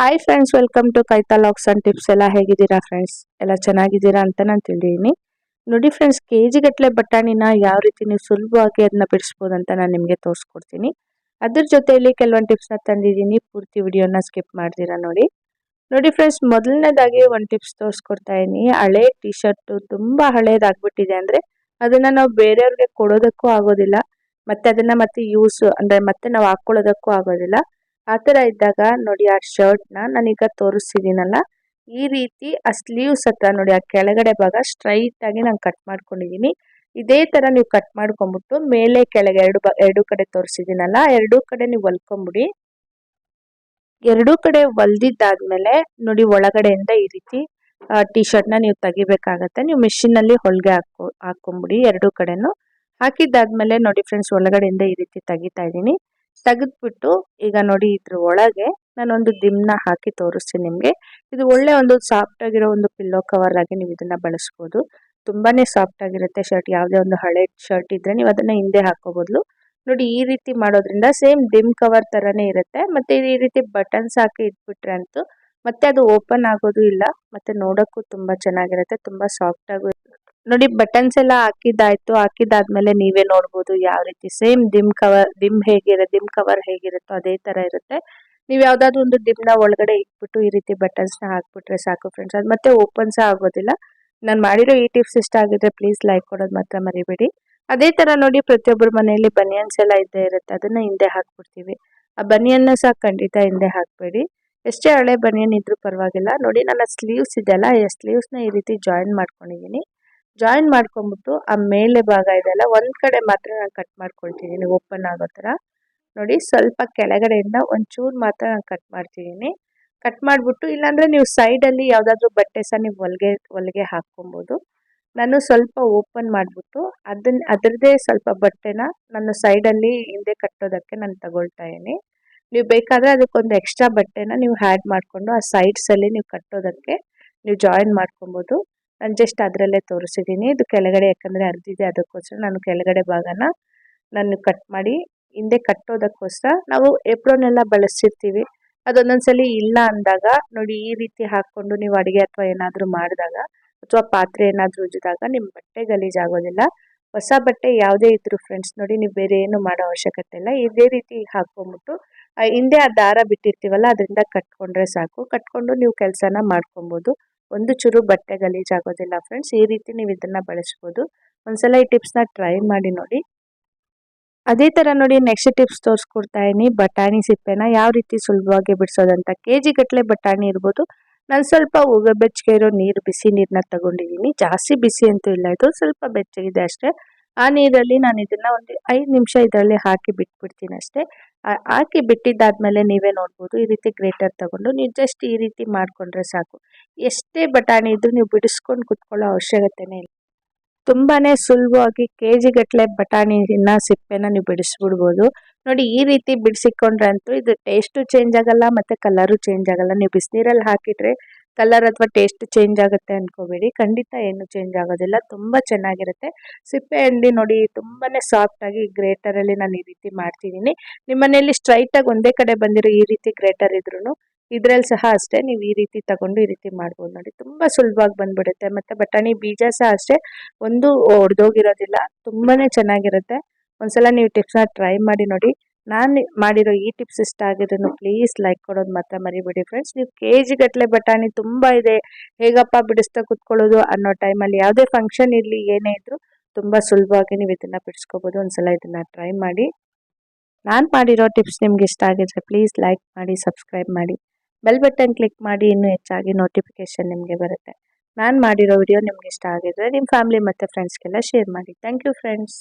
Hi friends welcome to ಕೈತಾ ಲಾಕ್ಸ್ and tips ಎಲ್ಲ ಹೇಗಿದ್ದೀರಾ ಫ್ರೆಂಡ್ಸ್ ಎಲ್ಲ ಚೆನ್ನಾಗಿದ್ದೀರಾ ಅಂತ ನಾನು ತಿಳಿದೀನಿ. ನೋಡಿ ಫ್ರೆಂಡ್ಸ್ ಕೆ ಜಿ ಗಟ್ಟಲೆ ಬಟಾಣಿನ ಯಾವ ರೀತಿ ನೀವು ಸುಲಭವಾಗಿ ಅದನ್ನ ಬಿಡಿಸ್ಬೋದು ಅಂತ ನಾನು ನಿಮಗೆ ತೋರಿಸ್ಕೊಡ್ತೀನಿ. ಅದ್ರ ಜೊತೆಯಲ್ಲಿ ಕೆಲವೊಂದು ಟಿಪ್ಸ್ನ ತಂದಿದ್ದೀನಿ. ಪೂರ್ತಿ ವಿಡಿಯೋನ ಸ್ಕಿಪ್ ಮಾಡ್ತೀರಾ ನೋಡಿ. ನೋಡಿ ಫ್ರೆಂಡ್ಸ್ ಮೊದಲನೇದಾಗಿ ಒಂದು ಟಿಪ್ಸ್ ತೋರಿಸ್ಕೊಡ್ತಾ ಇದ್ದೀನಿ ಹಳೆ ಟಿ ಶರ್ಟು ತುಂಬ ಹಳೇದಾಗ್ಬಿಟ್ಟಿದೆ ಅಂದರೆ ಅದನ್ನು ನಾವು ಬೇರೆಯವ್ರಿಗೆ ಕೊಡೋದಕ್ಕೂ ಆಗೋದಿಲ್ಲ. ಮತ್ತೆ ಅದನ್ನು ಮತ್ತೆ ಯೂಸ್ ಅಂದರೆ ಮತ್ತೆ ನಾವು ಹಾಕ್ಕೊಳ್ಳೋದಕ್ಕೂ ಆಗೋದಿಲ್ಲ. ಆ ಥರ ಇದ್ದಾಗ ನೋಡಿ ಆ ಶರ್ಟ್ನ ನಾನೀಗ ತೋರಿಸ್ತಿದ್ದೀನಲ್ಲ, ಈ ರೀತಿ ಆ ಸ್ಲೀವ್ಸ್ ಹತ್ರ ನೋಡಿ ಆ ಕೆಳಗಡೆ ಭಾಗ ಸ್ಟ್ರೈಟ್ ಆಗಿ ನಾನು ಕಟ್ ಮಾಡ್ಕೊಂಡಿದ್ದೀನಿ. ಇದೇ ಥರ ನೀವು ಕಟ್ ಮಾಡ್ಕೊಂಬಿಟ್ಟು ಮೇಲೆ ಕೆಳಗೆ ಎರಡು ಎರಡು ಕಡೆ ತೋರಿಸಿದ್ದೀನಲ್ಲ ಎರಡೂ ಕಡೆ ನೀವು ಹೊಲ್ಕೊಂಬಿಡಿ. ಎರಡೂ ಕಡೆ ಹೊಲ್ದಿದ್ದಾದ್ಮೇಲೆ ನೋಡಿ ಒಳಗಡೆಯಿಂದ ಈ ರೀತಿ ಟಿ ಶರ್ಟ್ನ ನೀವು ತೆಗಿಬೇಕಾಗತ್ತೆ. ನೀವು ಮಿಷಿನಲ್ಲಿ ಹೊಲಿಗೆ ಹಾಕೊ, ಹಾಕೊಂಬಿಡಿ ಎರಡೂ ಕಡೆನೂ. ಹಾಕಿದ್ದಾದ್ಮೇಲೆ ನೋಡಿ ಫ್ರೆಂಡ್ಸ್ ಒಳಗಡೆಯಿಂದ ಈ ರೀತಿ ತೆಗಿತಾ ಇದ್ದೀನಿ. ತೆಗೆದ್ಬಿಟ್ಟು ಈಗ ನೋಡಿ ಇದ್ರ ಒಳಗೆ ನಾನೊಂದು ದಿಮ್ನ ಹಾಕಿ ತೋರಿಸ್ತೀನಿ ನಿಮಗೆ. ಇದು ಒಳ್ಳೆ ಒಂದು ಸಾಫ್ಟ್ ಆಗಿರೋ ಒಂದು ಪಿಲ್ಲೋ ಕವರ್ ಆಗಿ ನೀವು ಇದನ್ನ ಬಳಸ್ಬೋದು. ತುಂಬಾನೇ ಸಾಫ್ಟ್ ಆಗಿರುತ್ತೆ ಶರ್ಟ್ ಯಾವುದೇ ಒಂದು ಹಳೆ ಶರ್ಟ್ ಇದ್ರೆ ನೀವು ಅದನ್ನ ಹಿಂದೆ ಹಾಕೋಬಹುದು ನೋಡಿ ಈ ರೀತಿ ಮಾಡೋದ್ರಿಂದ ಸೇಮ್ ದಿಮ್ ಕವರ್ ತರನೇ ಇರುತ್ತೆ. ಮತ್ತೆ ಈ ರೀತಿ ಬಟನ್ಸ್ ಹಾಕಿ ಇಟ್ಬಿಟ್ರೆ ಅಂತೂ ಮತ್ತೆ ಅದು ಓಪನ್ ಆಗೋದು ಇಲ್ಲ. ಮತ್ತೆ ನೋಡೋಕ್ಕೂ ತುಂಬಾ ಚೆನ್ನಾಗಿರುತ್ತೆ. ತುಂಬಾ ಸಾಫ್ಟ್ ಆಗು ನೋಡಿ ಬಟನ್ಸ್ ಎಲ್ಲ ಹಾಕಿದ್ದಾಯ್ತು ಹಾಕಿದಾದ್ಮೇಲೆ ನೀವೇ ನೋಡ್ಬೋದು ಯಾವ ರೀತಿ ಸೇಮ್ ದಿಮ್ ಕವರ್ ದಿಮ್ ಹೇಗಿರೋ ದಿಮ್ ಕವರ್ ಹೇಗಿರುತ್ತೋ ಅದೇ ತರ ಇರುತ್ತೆ. ನೀವು ಯಾವ್ದಾದ್ರು ಒಂದು ನ ಒಳಗಡೆ ಇಟ್ಬಿಟ್ಟು ಈ ರೀತಿ ಬಟನ್ಸ್ನ ಹಾಕ್ಬಿಟ್ರೆ ಸಾಕು ಫ್ರೆಂಡ್ಸ್ ಅದು ಮತ್ತೆ ಓಪನ್ ಸಹ ಆಗೋದಿಲ್ಲ. ನಾನು ಮಾಡಿರೋ ಈ ಟಿಪ್ಸ್ ಇಷ್ಟ ಆಗಿದ್ರೆ ಪ್ಲೀಸ್ ಲೈಕ್ ಕೊಡೋದು ಮಾತ್ರ ಮರಿಬೇಡಿ. ಅದೇ ತರ ನೋಡಿ ಪ್ರತಿಯೊಬ್ಬರ ಮನೆಯಲ್ಲಿ ಬನಿಯನ್ಸ್ ಎಲ್ಲ ಇದ್ದೇ ಇರುತ್ತೆ. ಅದನ್ನ ಹಿಂದೆ ಹಾಕ್ಬಿಡ್ತೀವಿ. ಆ ಬನಿಯನ್ನ ಸಹ ಖಂಡಿತ ಹಿಂದೆ ಹಾಕ್ಬೇಡಿ. ಎಷ್ಟೇ ಹಳೆ ಬನಿಯನ್ ಇದ್ರೂ ಪರವಾಗಿಲ್ಲ. ನೋಡಿ ನನ್ನ ಸ್ಲೀವ್ಸ್ ಇದೆಯಲ್ಲ ಈ ಸ್ಲೀವ್ಸ್ನ ಈ ರೀತಿ ಜಾಯಿನ್ ಮಾಡ್ಕೊಂಡಿದ್ದೀನಿ. ಜಾಯಿನ್ ಮಾಡ್ಕೊಂಡ್ಬಿಟ್ಟು ಆ ಮೇಲೆ ಭಾಗ ಇದೆಲ್ಲ ಒಂದ್ ಕಡೆ ಮಾತ್ರ ನಾನು ಕಟ್ ಮಾಡ್ಕೊಳ್ತಿದ್ದೀನಿ ಓಪನ್ ಆಗೋ ಥರ ನೋಡಿ, ಸ್ವಲ್ಪ ಕೆಳಗಡೆಯಿಂದ ಒಂಚೂರು ಮಾತ್ರ ನಾನು ಕಟ್ ಮಾಡ್ತಿದ್ದೀನಿ. ಕಟ್ ಮಾಡಿಬಿಟ್ಟು ಇಲ್ಲಾಂದರೆ ನೀವು ಸೈಡಲ್ಲಿ ಯಾವುದಾದ್ರೂ ಬಟ್ಟೆ ಸಹ ನೀವು ಹೊಲಿಗೆ ಹೊಲಿಗೆ ಹಾಕ್ಕೊಬೋದು. ನಾನು ಸ್ವಲ್ಪ ಓಪನ್ ಮಾಡಿಬಿಟ್ಟು ಅದನ್ನ ಅದರದ್ದೇ ಸ್ವಲ್ಪ ಬಟ್ಟೆನ ನಾನು ಸೈಡಲ್ಲಿ ಹಿಂದೆ ಕಟ್ಟೋದಕ್ಕೆ ನಾನು ತಗೊಳ್ತಾ ಇದ್ದೀನಿ. ನೀವು ಬೇಕಾದರೆ ಅದಕ್ಕೊಂದು ಎಕ್ಸ್ಟ್ರಾ ಬಟ್ಟೆನ ನೀವು ಹ್ಯಾಡ್ ಮಾಡಿಕೊಂಡು ಆ ಸೈಡ್ಸಲ್ಲಿ ನೀವು ಕಟ್ಟೋದಕ್ಕೆ ನೀವು ಜಾಯಿನ್ ಮಾಡ್ಕೊಬೋದು. ಜಸ್ಟ್ ಅದರಲ್ಲೇ ತೋರಿಸಿದ್ದೀನಿ ಇದು ಕೆಳಗಡೆ ಯಾಕಂದರೆ ಅರ್ದಿದೆ ಅದಕ್ಕೋಸ್ಕರ ನಾನು ಕೆಳಗಡೆ ಭಾಗನ ನಾನು ಕಟ್ ಮಾಡಿ ಹಿಂದೆ ಕಟ್ಟೋದಕ್ಕೋಸ್ಕರ ನಾವು ಎಪ್ರೋನೆಲ್ಲ ಬಳಸಿರ್ತೀವಿ ಅದೊಂದೊಂದ್ಸಲಿ ಇಲ್ಲ ಅಂದಾಗ ನೋಡಿ ಈ ರೀತಿ ಹಾಕ್ಕೊಂಡು ನೀವು ಅಡುಗೆ ಅಥವಾ ಏನಾದರೂ ಮಾಡಿದಾಗ ಅಥವಾ ಪಾತ್ರೆ ಏನಾದರೂ ಉಜ್ಜಿದಾಗ ನಿಮ್ಮ ಬಟ್ಟೆ ಗಲೀಜಾಗೋದಿಲ್ಲ ಹೊಸ ಬಟ್ಟೆ ಯಾವುದೇ ಇದ್ರು ಫ್ರೆಂಡ್ಸ್ ನೋಡಿ ನೀವು ಬೇರೆ ಏನು ಮಾಡೋ ಅವಶ್ಯಕತೆ ಇಲ್ಲ. ಇದೇ ರೀತಿ ಹಾಕ್ಕೊಂಬಿಟ್ಟು ಹಿಂದೆ ಆ ದಾರ ಬಿಟ್ಟಿರ್ತೀವಲ್ಲ, ಅದರಿಂದ ಕಟ್ಕೊಂಡ್ರೆ ಸಾಕು. ಕಟ್ಕೊಂಡು ನೀವು ಕೆಲಸನ ಮಾಡ್ಕೊಬೋದು. ಒಂದು ಚೂರು ಬಟ್ಟೆ ಗಲೀಜಾಗೋದಿಲ್ಲ ಫ್ರೆಂಡ್ಸ್ ಈ ರೀತಿ ನೀವು ಇದನ್ನು ಬಳಸ್ಬೋದು. ಒಂದ್ಸಲ ಈ ಟಿಪ್ಸ್ನ ಟ್ರೈ ಮಾಡಿ ನೋಡಿ. ಅದೇ ಥರ ನೋಡಿ ನೆಕ್ಸ್ಟ್ ಟಿಪ್ಸ್ ತೋರಿಸ್ಕೊಡ್ತಾ ಇದೀನಿ ಬಟಾಣಿ ಸಿಪ್ಪೆನ ಯಾವ ರೀತಿ ಸುಲಭವಾಗಿ ಬಿಡಿಸೋದಂತ. ಕೆ ಜಿ ಗಟ್ಟಲೆ ಬಟಾಣಿ ಇರ್ಬೋದು. ನಾನು ಸ್ವಲ್ಪ ಉಗ ಬೆಚ್ಚಗೆ ಇರೋ ನೀರು, ಬಿಸಿ ನೀರನ್ನ ತಗೊಂಡಿದ್ದೀನಿ. ಜಾಸ್ತಿ ಬಿಸಿ ಅಂತೂ ಇಲ್ಲ, ಇದು ಸ್ವಲ್ಪ ಬೆಚ್ಚಗಿದೆ ಅಷ್ಟೇ. ಆ ನೀರಲ್ಲಿ ನಾನು ಇದನ್ನ ಒಂದು ಐದು ನಿಮಿಷ ಇದರಲ್ಲಿ ಹಾಕಿ ಬಿಟ್ಬಿಡ್ತೀನಿ ಅಷ್ಟೇ. ಹಾಕಿ ಬಿಟ್ಟಿದ್ದಾದ್ಮೇಲೆ ನೀವೇ ನೋಡ್ಬೋದು, ಈ ರೀತಿ ಗ್ರೇಟರ್ ತಗೊಂಡು ನೀವು ಜಸ್ಟ್ ಈ ರೀತಿ ಮಾಡಿಕೊಂಡ್ರೆ ಸಾಕು. ಎಷ್ಟೇ ಬಟಾಣಿ ಇದ್ರೂ ನೀವು ಬಿಡಿಸ್ಕೊಂಡು ಕುತ್ಕೊಳ್ಳೋ ಅವಶ್ಯಕತೆನೇ ಇಲ್ಲ. ತುಂಬಾನೇ ಸುಲಭವಾಗಿ ಕೆ ಜಿ ಗಟ್ಟಲೆ ಬಟಾಣಿನ ಸಿಪ್ಪೆನ ನೀವು ಬಿಡಿಸ್ಬಿಡ್ಬೋದು. ನೋಡಿ, ಈ ರೀತಿ ಬಿಡಿಸಿಕೊಂಡ್ರೆ ಅಂತೂ ಇದು ಟೇಸ್ಟು ಚೇಂಜ್ ಆಗಲ್ಲ, ಮತ್ತು ಕಲರು ಚೇಂಜ್ ಆಗಲ್ಲ. ನೀವು ಬಿಸಿನೀರಲ್ಲಿ ಹಾಕಿದ್ರೆ ಕಲರ್ ಅಥವಾ ಟೇಸ್ಟ್ ಚೇಂಜ್ ಆಗುತ್ತೆ ಅನ್ಕೋಬೇಡಿ. ಖಂಡಿತ ಏನು ಚೇಂಜ್ ಆಗೋದಿಲ್ಲ. ತುಂಬ ಚೆನ್ನಾಗಿರುತ್ತೆ. ಸಿಪ್ಪೆ ನೋಡಿ ಆಗಿ ಗ್ರೇಟರ್ ಅಲ್ಲಿ ನಾನು ಈ ರೀತಿ ಮಾಡ್ತಿದ್ದೀನಿ. ಸ್ಟ್ರೈಟ್ ಆಗಿ ಒಂದೇ ಕಡೆ ಬಂದಿರೋ ಈ ರೀತಿ ಗ್ರೇಟರ್ ಇದ್ರು ಇದ್ರಲ್ಲಿ ಸಹ ಅಷ್ಟೇ ನೀವು ಈ ರೀತಿ ತಗೊಂಡು ಈ ರೀತಿ ಮಾಡ್ಬೋದು ನೋಡಿ. ತುಂಬಾ ಸುಲಭವಾಗಿ ಬಂದ್ಬಿಡುತ್ತೆ. ಮತ್ತೆ ಬಟಾಣಿ ಬೀಜ ಸಹ ಅಷ್ಟೇ. ಒಂದು ಒಡೆದೋಗಿರೋದಿಲ್ಲ. ತುಂಬಾನೇ ಚೆನ್ನಾಗಿರುತ್ತೆ. ಒಂದ್ಸಲ ನೀವು ಟಿಪ್ಸ್ನ ಟ್ರೈ ಮಾಡಿ ನೋಡಿ. ನಾನು ಮಾಡಿರೋ ಈ ಟಿಪ್ಸ್ ಇಷ್ಟ ಆಗಿದ್ರು ಪ್ಲೀಸ್ ಲೈಕ್ ಕೊಡೋದು ಮಾತ್ರ ಮರಿಬೇಡಿ ಫ್ರೆಂಡ್ಸ್ ನೀವು ಕೆ ಜಿ ಗಟ್ಟಲೆ ಬಟಾಣಿ ತುಂಬ ಇದೆ. ಹೇಗಪ್ಪ ಬಿಡಿಸ್ತಾ ಕುತ್ಕೊಳ್ಳೋದು ಅನ್ನೋ ಟೈಮಲ್ಲಿ ಯಾವುದೇ ಫಂಕ್ಷನ್ ಇರಲಿ ಏನೇ ಇದ್ರು ತುಂಬ ಸುಲಭವಾಗಿ ನೀವು ಇದನ್ನು ಬಿಡಿಸ್ಕೋಬೋದು. ಒಂದ್ಸಲ ಇದನ್ನು ಟ್ರೈ ಮಾಡಿ. ನಾನು ಮಾಡಿರೋ ಟಿಪ್ಸ್ ನಿಮ್ಗೆ ಇಷ್ಟ ಆಗಿದ್ರೆ ಪ್ಲೀಸ್ ಲೈಕ್ ಮಾಡಿ ಸಬ್ಸ್ಕ್ರೈಬ್ ಮಾಡಿ. ಬೆಲ್ ಬಟನ್ ಕ್ಲಿಕ್ ಮಾಡಿ, ಇನ್ನೂ ಹೆಚ್ಚಾಗಿ ನೋಟಿಫಿಕೇಶನ್ ನಿಮಗೆ ಬರುತ್ತೆ. ನಾನು ಮಾಡಿರೋ ವಿಡಿಯೋ ನಿಮ್ಗೆ ಇಷ್ಟ ಆಗಿದ್ರೆ ನಿಮ್ಮ ಫ್ಯಾಮಿಲಿ ಮತ್ತು ಫ್ರೆಂಡ್ಸ್ಗೆಲ್ಲ ಶೇರ್ ಮಾಡಿ. Thank you friends